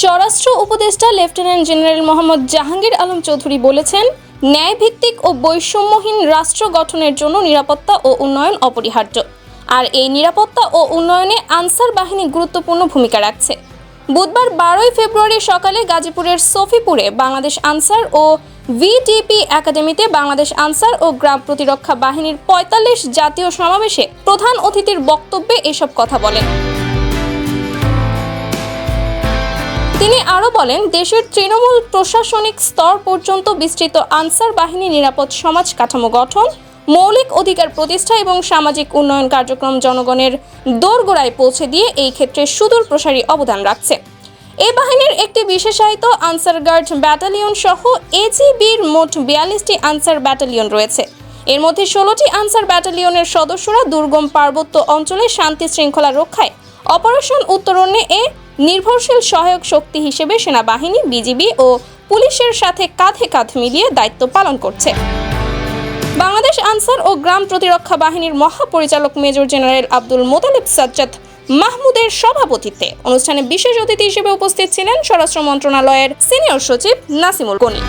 স্বরাষ্ট্র উপদেষ্টা lieutenant general Mohammad Jahangir Alam Chowdhury বলেছেন, ন্যায়ভিত্তিক ও বৈষম্যহীন রাষ্ট্র গঠনের জন্য নিরাপত্তা ও উন্নয়ন অপরিহার্য। আর এই নিরাপত্তা ও উন্নয়নে আনসার বাহিনী গুরুত্বপূর্ণ ভূমিকা রাখছে। বুধবার বারোই ফেব্রুয়ারি সকালে গাজীপুরের সফিপুরে বাংলাদেশ আনসার ও ভিডিপি একাডেমিতে বাংলাদেশ আনসার ও গ্রাম প্রতিরক্ষা বাহিনীর পঁয়তাল্লিশ জাতীয় সমাবেশে প্রধান অতিথির বক্তব্যে এসব কথা বলেন। তিনি আরও বলেন, দেশের তৃণমূল প্রশাসনিক স্তর পর্যন্ত বিস্তৃত আনসার বাহিনী, নিরাপদ সমাজ কাঠামো গঠন, মৌলিক অধিকার প্রতিষ্ঠা এবং সামাজিক উন্নয়ন কার্যক্রম জনগণের দোরগোড়ায় পৌঁছে দিয়ে এই ক্ষেত্রে সুদূর প্রসারী অবদান রাখছে। এই বাহিনীর একটি বিশেষায়িত আনসার গার্ড ব্যাটালিয়ন সহ এজিবির মোট বিয়াল্লিশটি আনসার ব্যাটালিয়ন রয়েছে। এর মধ্যে ষোলোটি আনসার ব্যাটালিয়নের সদস্যরা দুর্গম পার্বত্য অঞ্চলে শান্তি শৃঙ্খলা রক্ষায় অপারেশন উত্তরণে এ নির্ভরশীল সহায়ক শক্তি হিসেবে সেনাবাহিনী, বিজিবি ও পুলিশের সাথে কাঁধে কাঁধ মিলিয়ে দায়িত্ব পালন করছে। বাংলাদেশ আনসার ও গ্রাম প্রতিরক্ষা বাহিনীর মহাপরিচালক মেজর জেনারেল আব্দুল মোতালেব সাজ্জাদ মাহমুদের সভাপতিত্বে অনুষ্ঠানে বিশেষ অতিথি হিসেবে উপস্থিত ছিলেন স্বরাষ্ট্র মন্ত্রণালয়ের সিনিয়র সচিব নাসিমুল গনি।